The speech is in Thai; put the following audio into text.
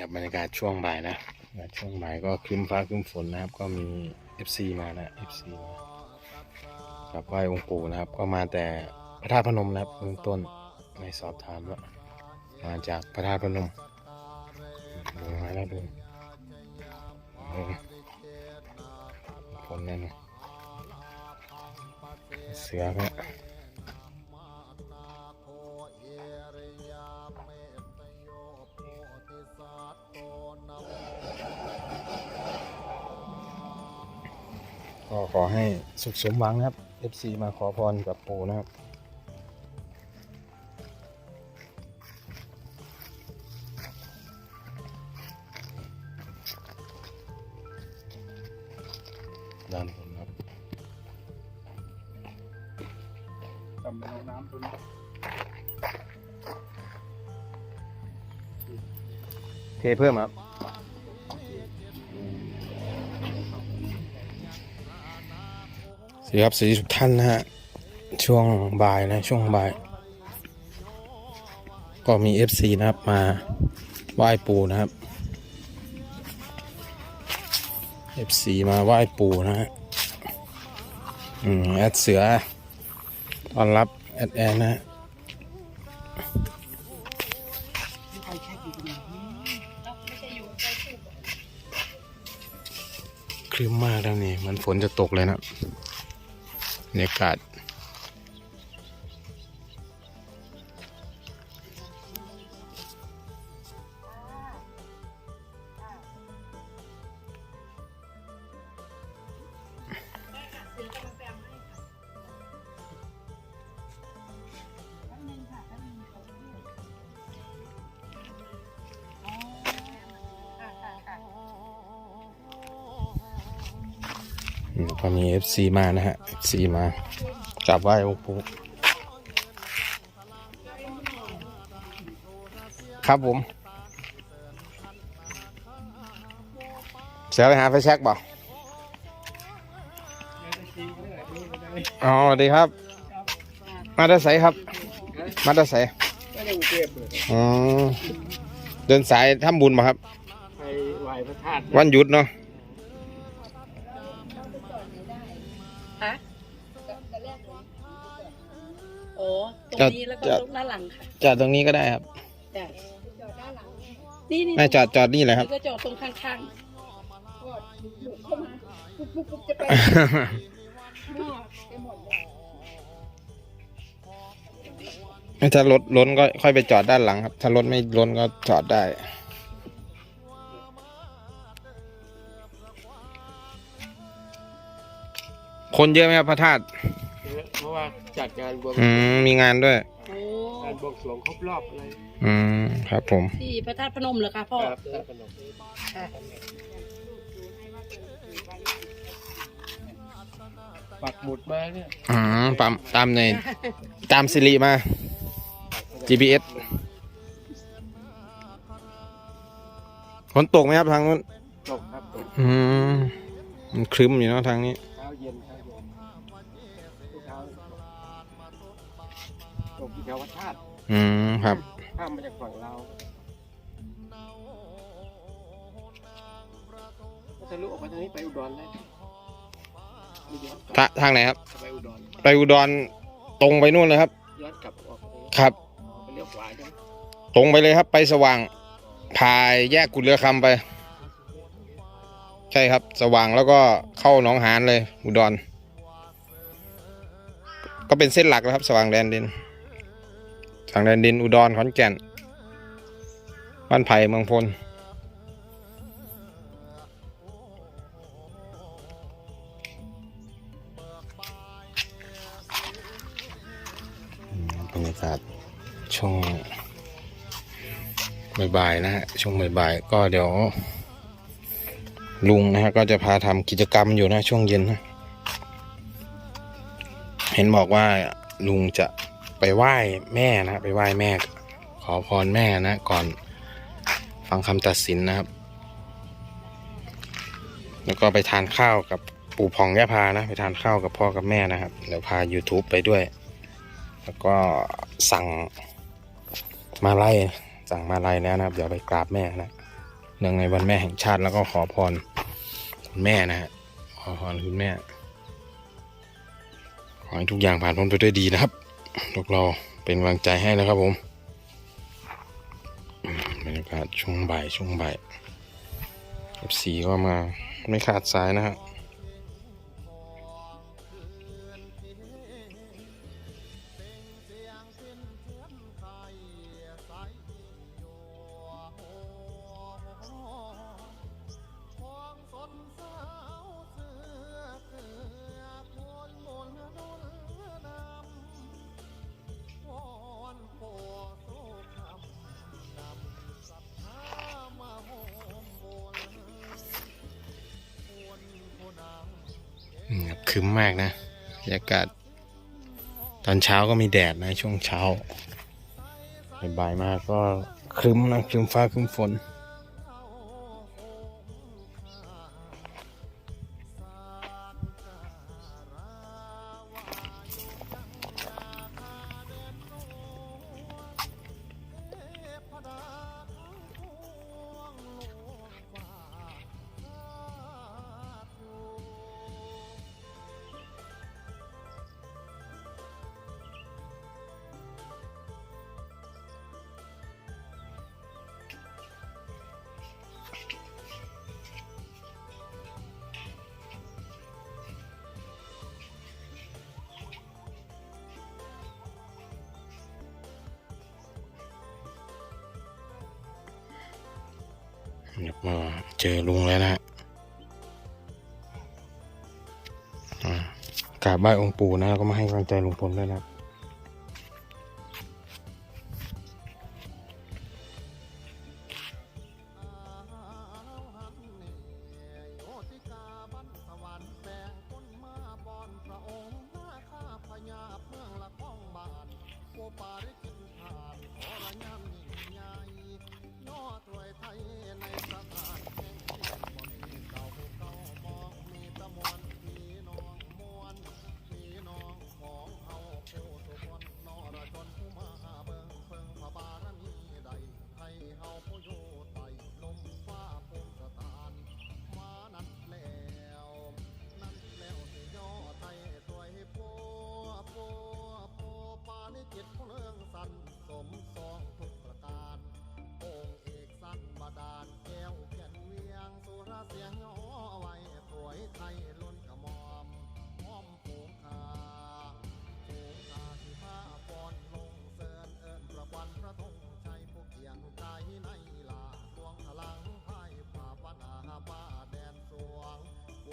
กับบรรยากาศช่วงบ่ายนะช่วงบ่ายก็ครึ้มฟ้าครึ้มฝนนะครับ ก็มี FC มานะ FC มากับไหว้องค์ปู่นะครับ ก็มาแต่พระธาตุพนมนะครับเบื้องต้นในสอบถามว่ามาจากพระธาตุพนมดูมาแล้วดูฝนแน่นเสือก็ ก็ขอให้สุขสมหวังนะครับ FC มาขอพรกับปู่นะครับด้านบนครับจำเป็นเอาน้ำตัวนี้เทเพิ่มครับ ดีครับสวัสดีทุกท่านนะฮะช่วงบ่ายนะช่วงบ่าย ก็มี FC นะครับมาไหว้ปูนะครับ FC มาไหว้ปูนะฮะอืมแอดเสือต้อนรับแอดแอนนะฮะครึ้มมากแล้วนี่มันฝนจะตกเลยนะ บรรยากาศ ก็มี FC มานะฮะ FC มากราบไหว้องค์ปู่ครับผมเสียไปหาไฟแช็กบ่อ๋อสวัสดีครับ มาได้ใสครับ มาได้ใสไม่ได้กรุงเทพเลยอ๋อเดินสายทำบุญมาครับไปไหว้พระธาตุวันหยุดเนาะ ฮะโอ้ตรงนี้แล้วก็ตรงด้านหลังค่ะจอดตรงนี้ก็ได้ครับจ้ะนี่นี่ไม่จอดจอดนี่แหละครับ ก็จอดตรงข้างถ้ารถล้นก็ค่อยไปจอดด้านหลังครับ ถ้ารถไม่ล้นก็จอดได้ คนเยอะไหมครับพระธาตุเพราะว่าจัดงานบวงอืมมีงานด้วยๆโอ้งานบวงสรวงครบรอบอะไรอืมครับผม ที่พระธาตุพนมเหรอคะพ่อครับพระนมปักหมุดมาเนี่ยอืมตามตามในตามสิริมา GPS ฝนตกไหมครับทางนู้นตกครับตกอืมมันครึ้มอยู่เนาะทางนี้ ตกที่แถววัดธาตุอืมครับข้ามมาจากฝั่งเราวก็ทะลุออกไปทางนี้ไปอุดรได้ไม่ย้อนกทาลับทางไหนครับ ไปอุดรไปอุดรตรงไปนู่นเลยครับ ย้อนกลับออกไปครับ ไปเลี้ยวขวาใช่ไหมตรงไปเลยครับ ไปสว่างพายแยกกุดเรือคำไป ใช่ครับ สว่างแล้วก็เข้าหนองหานเลย อุดร ก็เป็นเส้นหลักแล้วครับ สว่างแดนดิน สว่างแดนดินอุดรขอนแก่น บ้านไผ่เมืองพล บรรยากาศช่วงบ่ายๆนะฮะ ช่วงบ่ายๆก็เดี๋ยว ลุงนะฮะ ก็จะพาทำกิจกรรมอยู่นะ ช่วงเย็นนะ เห็นบอกว่าลุงจะ ไปไหว้แม่นะไปไหว้แม่ ขอพรแม่นะก่อนฟังคำตัดสินนะครับ แล้วก็ไปทานข้าวกับปู่พองย่าพานะ ไปทานข้าวกับพ่อกับแม่นะครับ เดี๋ยวพา YouTube ไปด้วย แล้วก็สั่งมาไล่สั่งมาไล่แล้วนะครับ เดี๋ยวไปกราบแม่นะเนื่องในวันแม่แห่งชาติแล้วก็ขอพรคุณแม่นะฮะขอพรคุณแม่ ขอให้ทุกอย่างผ่านพ้นไปด้วยดีนะครับ พวกเราเป็นกำลังใจให้นะครับผมบรรยากาศช่วงบ่ายช่วงบ่าย FC ก็มาไม่ขาดสายนะฮะอืมครับ ครึ้มมากนะบรรยากาศ ตอนเช้าก็มีแดดนะช่วงเช้าบ่ายมากก็ครึ้มนะครึ้มฟ้าครึ้มฝน เดี๋ยวมาเจอลุงแล้วนะฮะกราบไหว้องค์ปู่นะแล้วก็มาให้กำลังใจลุงพลด้วยนะครับ